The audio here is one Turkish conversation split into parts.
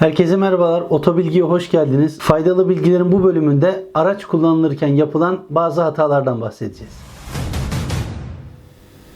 Herkese merhabalar. Otobilgiye hoş geldiniz. Faydalı bilgilerin bu bölümünde araç kullanılırken yapılan bazı hatalardan bahsedeceğiz.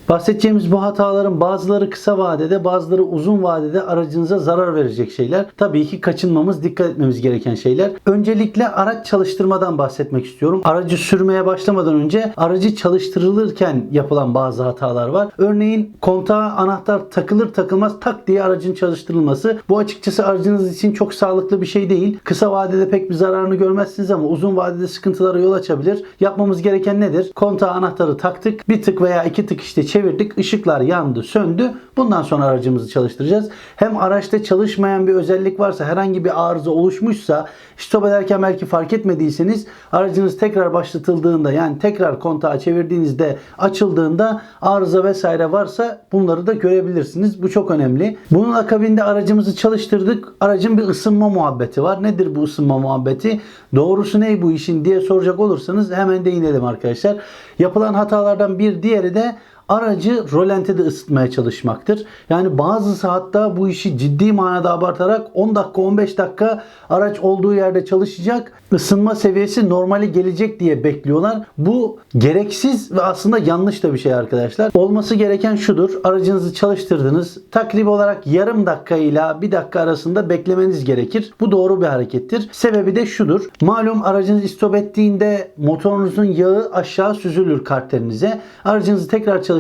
Bahsedeceğimiz bu hataların bazıları kısa vadede, bazıları uzun vadede aracınıza zarar verecek şeyler. Tabii ki kaçınmamız, dikkat etmemiz gereken şeyler. Öncelikle araç çalıştırmadan bahsetmek istiyorum. Aracı sürmeye başlamadan önce aracı çalıştırılırken yapılan bazı hatalar var. Örneğin kontağa anahtar takılır takılmaz tak diye aracın çalıştırılması. Bu açıkçası aracınız için çok sağlıklı bir şey değil. Kısa vadede pek bir zararını görmezsiniz ama uzun vadede sıkıntılara yol açabilir. Yapmamız gereken nedir? Kontağa anahtarı taktık. Bir tık veya iki tık işte çevirdik. Işıklar yandı, söndü. Bundan sonra aracımızı çalıştıracağız. Hem araçta çalışmayan bir özellik varsa, herhangi bir arıza oluşmuşsa, stop ederken belki fark etmediyseniz aracınız tekrar başlatıldığında yani tekrar kontağı çevirdiğinizde açıldığında arıza vesaire varsa bunları da görebilirsiniz. Bu çok önemli. Bunun akabinde aracımızı çalıştırdık. Aracın bir ısınma muhabbeti var. Nedir bu ısınma muhabbeti? Doğrusu ne bu işin diye soracak olursanız hemen değinelim arkadaşlar. Yapılan hatalardan bir diğeri de aracı rolantide ısıtmaya çalışmaktır. Yani bazısı hatta bu işi ciddi manada abartarak 10 dakika 15 dakika araç olduğu yerde çalışacak. ısınma seviyesi normali gelecek diye bekliyorlar. Bu gereksiz ve aslında yanlış da bir şey arkadaşlar. Olması gereken şudur. Aracınızı çalıştırdınız. Takrib olarak yarım dakika ile bir dakika arasında beklemeniz gerekir. Bu doğru bir harekettir. Sebebi de şudur. Malum aracınız istop ettiğinde motorunuzun yağı aşağı süzülür karterinize. Aracınızı tekrar çalıştırdığınızda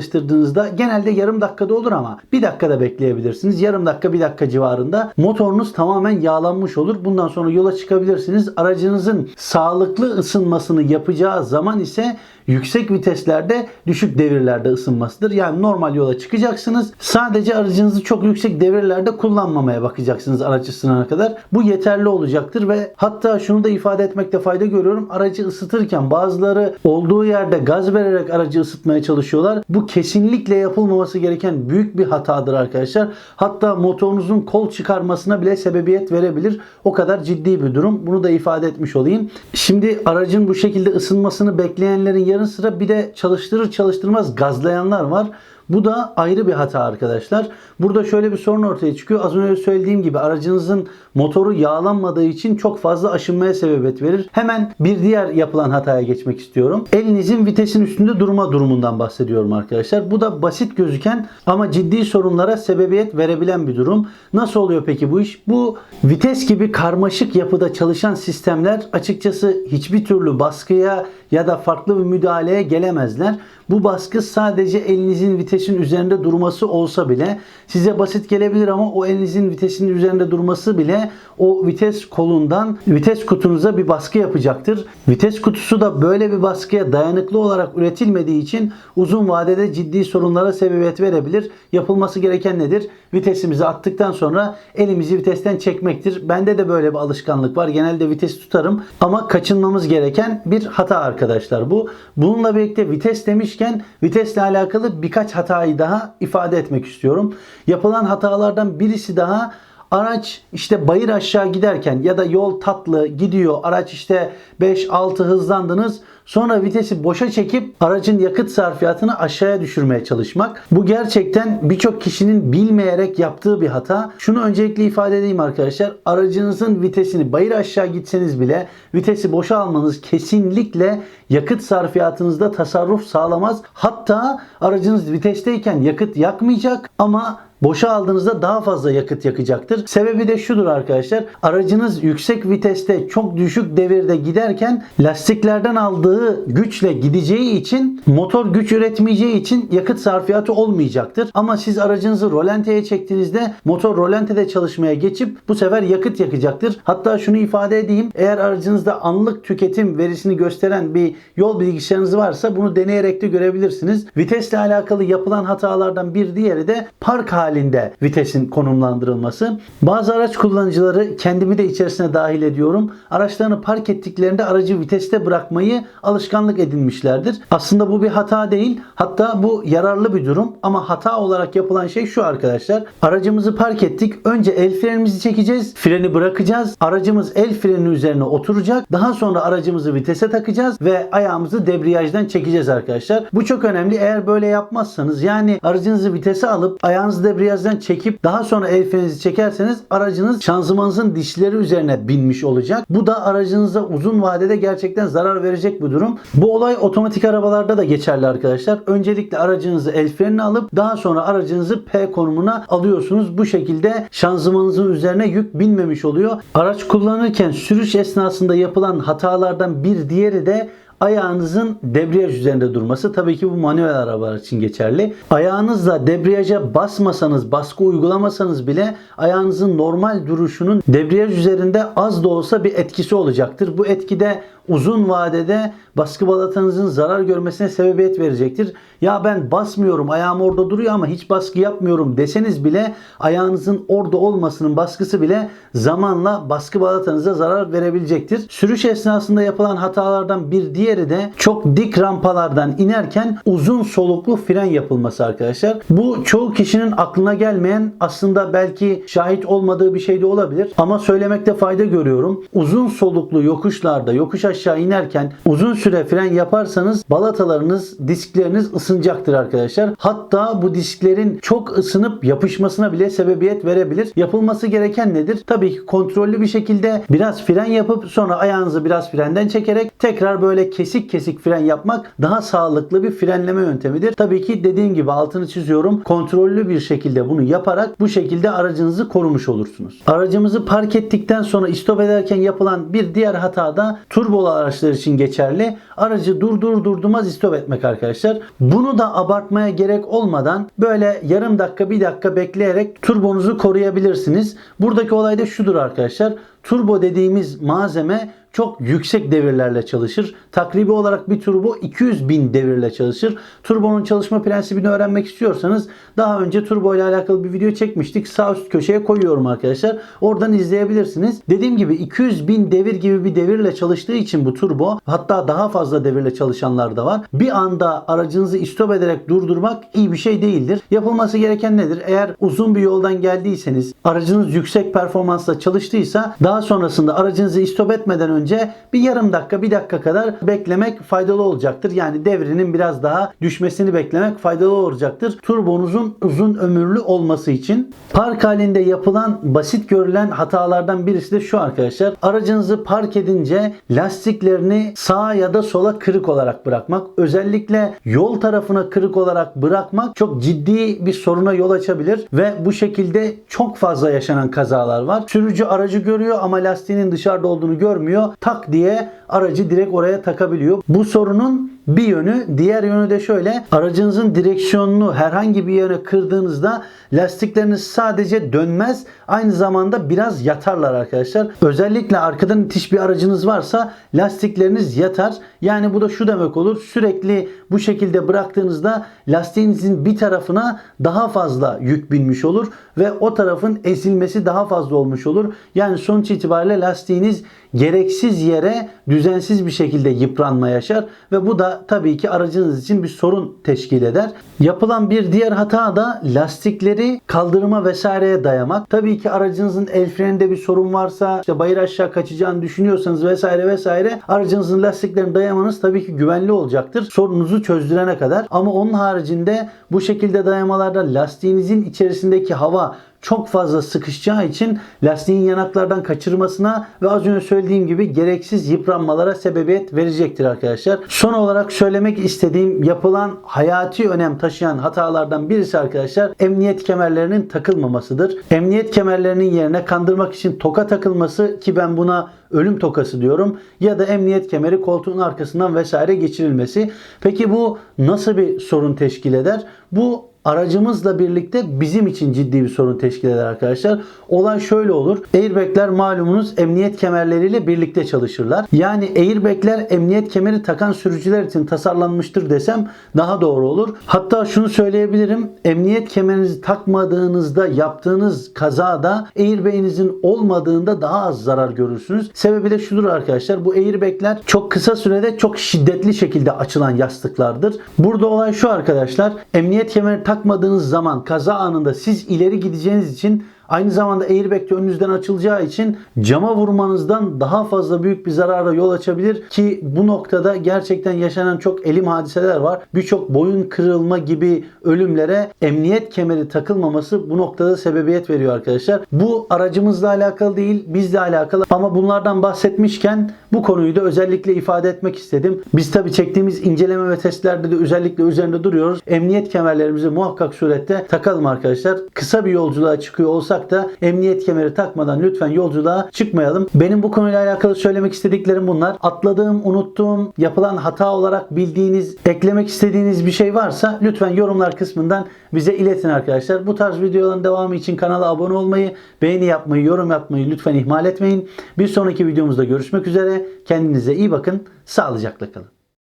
genelde yarım dakikada olur ama bir dakikada bekleyebilirsiniz. Yarım dakika bir dakika civarında motorunuz tamamen yağlanmış olur. Bundan sonra yola çıkabilirsiniz. Aracınızın sağlıklı ısınmasını yapacağı zaman ise yüksek viteslerde düşük devirlerde ısınmasıdır. Yani normal yola çıkacaksınız. Sadece aracınızı çok yüksek devirlerde kullanmamaya bakacaksınız araç ısınana kadar. Bu yeterli olacaktır ve hatta şunu da ifade etmekte fayda görüyorum. Aracı ısıtırken bazıları olduğu yerde gaz vererek aracı ısıtmaya çalışıyorlar. Bu kesinlikle yapılmaması gereken büyük bir hatadır arkadaşlar. Hatta motorunuzun kol çıkarmasına bile sebebiyet verebilir. O kadar ciddi bir durum. Bunu da ifade etmiş olayım. Şimdi aracın bu şekilde ısınmasını bekleyenlerin yanı sıra bir de çalıştırır çalıştırmaz gazlayanlar var. Bu da ayrı bir hata arkadaşlar. Burada şöyle bir sorun ortaya çıkıyor. Az önce söylediğim gibi aracınızın motoru yağlanmadığı için çok fazla aşınmaya sebebiyet verir. Hemen bir diğer yapılan hataya geçmek istiyorum. Elinizin vitesin üstünde durma durumundan bahsediyorum arkadaşlar. Bu da basit gözüken ama ciddi sorunlara sebebiyet verebilen bir durum. Nasıl oluyor peki bu iş? Bu vites gibi karmaşık yapıda çalışan sistemler açıkçası hiçbir türlü baskıya ya da farklı bir müdahaleye gelemezler. Bu baskı sadece elinizin vitesin üzerinde durması olsa bile size basit gelebilir ama o elinizin vitesinin üzerinde durması bile o vites kolundan vites kutunuza bir baskı yapacaktır. Vites kutusu da böyle bir baskıya dayanıklı olarak üretilmediği için uzun vadede ciddi sorunlara sebebiyet verebilir. Yapılması gereken nedir? Vitesimizi attıktan sonra elimizi vitesten çekmektir. Bende de böyle bir alışkanlık var. Genelde vites tutarım ama kaçınmamız gereken bir hata arkadaşlar bu. Bununla birlikte vites demişken vitesle alakalı birkaç hatayı daha ifade etmek istiyorum. Yapılan hatalardan birisi daha araç işte bayır aşağı giderken ya da yol tatlı gidiyor. Araç işte 5-6 hızlandınız. Sonra vitesi boşa çekip aracın yakıt sarfiyatını aşağıya düşürmeye çalışmak. Bu gerçekten birçok kişinin bilmeyerek yaptığı bir hata. Şunu öncelikle ifade edeyim arkadaşlar. Aracınızın vitesini bayır aşağı gitseniz bile vitesi boşa almanız kesinlikle yakıt sarfiyatınızda tasarruf sağlamaz. Hatta aracınız vitesteyken yakıt yakmayacak ama Boşa aldığınızda daha fazla yakıt yakacaktır. Sebebi de şudur arkadaşlar. Aracınız yüksek viteste çok düşük devirde giderken lastiklerden aldığı güçle gideceği için motor güç üretmeyeceği için yakıt sarfiyatı olmayacaktır. Ama siz aracınızı rolanteye çektiğinizde motor rolantede çalışmaya geçip bu sefer yakıt yakacaktır. Hatta şunu ifade edeyim. Eğer aracınızda anlık tüketim verisini gösteren bir yol bilgisayarınız varsa bunu deneyerek de görebilirsiniz. Vitesle alakalı yapılan hatalardan bir diğeri de park halinde vitesin konumlandırılması. Bazı araç kullanıcıları kendimi de içerisine dahil ediyorum. Araçlarını park ettiklerinde aracı viteste bırakmayı alışkanlık edinmişlerdir. Aslında bu bir hata değil. Hatta bu yararlı bir durum ama hata olarak yapılan şey şu arkadaşlar. Aracımızı park ettik. Önce el frenimizi çekeceğiz. Freni bırakacağız. Aracımız el freni üzerine oturacak. Daha sonra aracımızı vitese takacağız ve ayağımızı debriyajdan çekeceğiz arkadaşlar. Bu çok önemli. Eğer böyle yapmazsanız yani aracınızı vitese alıp ayağınızı debriyaja debriyajdan çekip daha sonra el freninizi çekerseniz aracınız şanzımanınızın dişleri üzerine binmiş olacak. Bu da aracınıza uzun vadede gerçekten zarar verecek bir durum. Bu olay otomatik arabalarda da geçerli arkadaşlar. Öncelikle aracınızı el frenine alıp daha sonra aracınızı P konumuna alıyorsunuz. Bu şekilde şanzımanınızın üzerine yük binmemiş oluyor. Araç kullanırken sürüş esnasında yapılan hatalardan bir diğeri de ayağınızın debriyaj üzerinde durması. Tabii ki bu manuel arabalar için geçerli. Ayağınızla debriyaja basmasanız, baskı uygulamasanız bile ayağınızın normal duruşunun debriyaj üzerinde az da olsa bir etkisi olacaktır. Bu etkide uzun vadede baskı balatanızın zarar görmesine sebebiyet verecektir. Ya ben basmıyorum ayağım orada duruyor ama hiç baskı yapmıyorum deseniz bile ayağınızın orada olmasının baskısı bile zamanla baskı balatanıza zarar verebilecektir. Sürüş esnasında yapılan hatalardan bir diğeri de çok dik rampalardan inerken uzun soluklu fren yapılması arkadaşlar. Bu çoğu kişinin aklına gelmeyen aslında belki şahit olmadığı bir şey de olabilir ama söylemekte fayda görüyorum. Uzun soluklu yokuşlarda yokuş aşağı inerken uzun süre fren yaparsanız balatalarınız, diskleriniz ısınacaktır arkadaşlar. Hatta bu disklerin çok ısınıp yapışmasına bile sebebiyet verebilir. Yapılması gereken nedir? Tabii ki kontrollü bir şekilde biraz fren yapıp sonra ayağınızı biraz frenden çekerek tekrar böyle kesik kesik fren yapmak daha sağlıklı bir frenleme yöntemidir. Tabii ki dediğim gibi altını çiziyorum. Kontrollü bir şekilde bunu yaparak bu şekilde aracınızı korumuş olursunuz. Aracımızı park ettikten sonra istop ederken yapılan bir diğer hata da turbolu araçlar için geçerli. Aracı durdur durdurmaz istop etmek arkadaşlar. Bunu da abartmaya gerek olmadan böyle yarım dakika bir dakika bekleyerek turbonuzu koruyabilirsiniz. Buradaki olay da şudur arkadaşlar. Turbo dediğimiz malzeme çok yüksek devirlerle çalışır. Takribi olarak bir turbo 200 bin devirle çalışır. Turbonun çalışma prensibini öğrenmek istiyorsanız daha önce turbo ile alakalı bir video çekmiştik. Sağ üst köşeye koyuyorum arkadaşlar. Oradan izleyebilirsiniz. Dediğim gibi 200 bin devir gibi bir devirle çalıştığı için bu turbo hatta daha fazla devirle çalışanlar da var. Bir anda aracınızı istop ederek durdurmak iyi bir şey değildir. Yapılması gereken nedir? Eğer uzun bir yoldan geldiyseniz aracınız yüksek performansla çalıştıysa daha sonrasında aracınızı istop etmeden önce bir yarım dakika bir dakika kadar beklemek faydalı olacaktır. Yani devrinin biraz daha düşmesini beklemek faydalı olacaktır. Turbonuzun uzun ömürlü olması için. Park halinde yapılan basit görülen hatalardan birisi de şu arkadaşlar. Aracınızı park edince lastiklerini sağa ya da sola kırık olarak bırakmak. Özellikle yol tarafına kırık olarak bırakmak çok ciddi bir soruna yol açabilir ve bu şekilde çok fazla yaşanan kazalar var. Sürücü aracı görüyor ama lastiğinin dışarıda olduğunu görmüyor. Tak diye aracı direkt oraya takabiliyor. Bu sorunun bir yönü, diğer yönü de şöyle. Aracınızın direksiyonunu herhangi bir yere kırdığınızda lastikleriniz sadece dönmez, aynı zamanda biraz yatarlar arkadaşlar. Özellikle arkadan itiş bir aracınız varsa lastikleriniz yatar. Yani bu da şu demek olur. Sürekli bu şekilde bıraktığınızda lastiğinizin bir tarafına daha fazla yük binmiş olur ve o tarafın ezilmesi daha fazla olmuş olur. Yani sonuç itibariyle lastiğiniz gereksiz yere düzensiz bir şekilde yıpranma yaşar ve bu da tabii ki aracınız için bir sorun teşkil eder. Yapılan bir diğer hata da lastikleri kaldırıma vesaireye dayamak. Tabii ki aracınızın el freninde bir sorun varsa, işte bayır aşağı kaçacağını düşünüyorsanız vesaire vesaire aracınızın lastiklerini dayamanız tabii ki güvenli olacaktır. Sorununuzu çözdürene kadar. Ama onun haricinde bu şekilde dayamalarda lastiğinizin içerisindeki hava çok fazla sıkışacağı için lastiğin yanaklardan kaçırmasına ve az önce söylediğim gibi gereksiz yıpranmalara sebebiyet verecektir arkadaşlar. Son olarak söylemek istediğim yapılan hayati önem taşıyan hatalardan birisi arkadaşlar emniyet kemerlerinin takılmamasıdır. Emniyet kemerlerinin yerine kandırmak için toka takılması ki ben buna ölüm tokası diyorum ya da emniyet kemeri koltuğun arkasından vesaire geçirilmesi. Peki bu nasıl bir sorun teşkil eder? Bu aracımızla birlikte bizim için ciddi bir sorun teşkil eder arkadaşlar. Olay şöyle olur. Airbag'ler malumunuz emniyet kemerleriyle birlikte çalışırlar. Yani airbag'ler emniyet kemeri takan sürücüler için tasarlanmıştır desem daha doğru olur. Hatta şunu söyleyebilirim. Emniyet kemerinizi takmadığınızda yaptığınız kazada airbag'inizin olmadığında daha az zarar görürsünüz. Sebebi de şudur arkadaşlar. Bu airbag'ler çok kısa sürede çok şiddetli şekilde açılan yastıklardır. Burada olay şu arkadaşlar. Emniyet kemeri takmadığınız zaman kaza anında siz ileri gideceğiniz için Aynı zamanda airbag de önünüzden açılacağı için cama vurmanızdan daha fazla büyük bir zarara yol açabilir ki bu noktada gerçekten yaşanan çok elim hadiseler var. Birçok boyun kırılma gibi ölümlere emniyet kemeri takılmaması bu noktada sebebiyet veriyor arkadaşlar. Bu aracımızla alakalı değil, bizle alakalı ama bunlardan bahsetmişken bu konuyu da özellikle ifade etmek istedim. Biz tabi çektiğimiz inceleme ve testlerde de özellikle üzerinde duruyoruz. Emniyet kemerlerimizi muhakkak surette takalım arkadaşlar. Kısa bir yolculuğa çıkıyor olsak da emniyet kemeri takmadan lütfen yolculuğa çıkmayalım. Benim bu konuyla alakalı söylemek istediklerim bunlar. Atladığım, unuttuğum, yapılan hata olarak bildiğiniz, eklemek istediğiniz bir şey varsa lütfen yorumlar kısmından bize iletin arkadaşlar. Bu tarz videoların devamı için kanala abone olmayı, beğeni yapmayı, yorum yapmayı lütfen ihmal etmeyin. Bir sonraki videomuzda görüşmek üzere. Kendinize iyi bakın. Sağlıcakla kalın.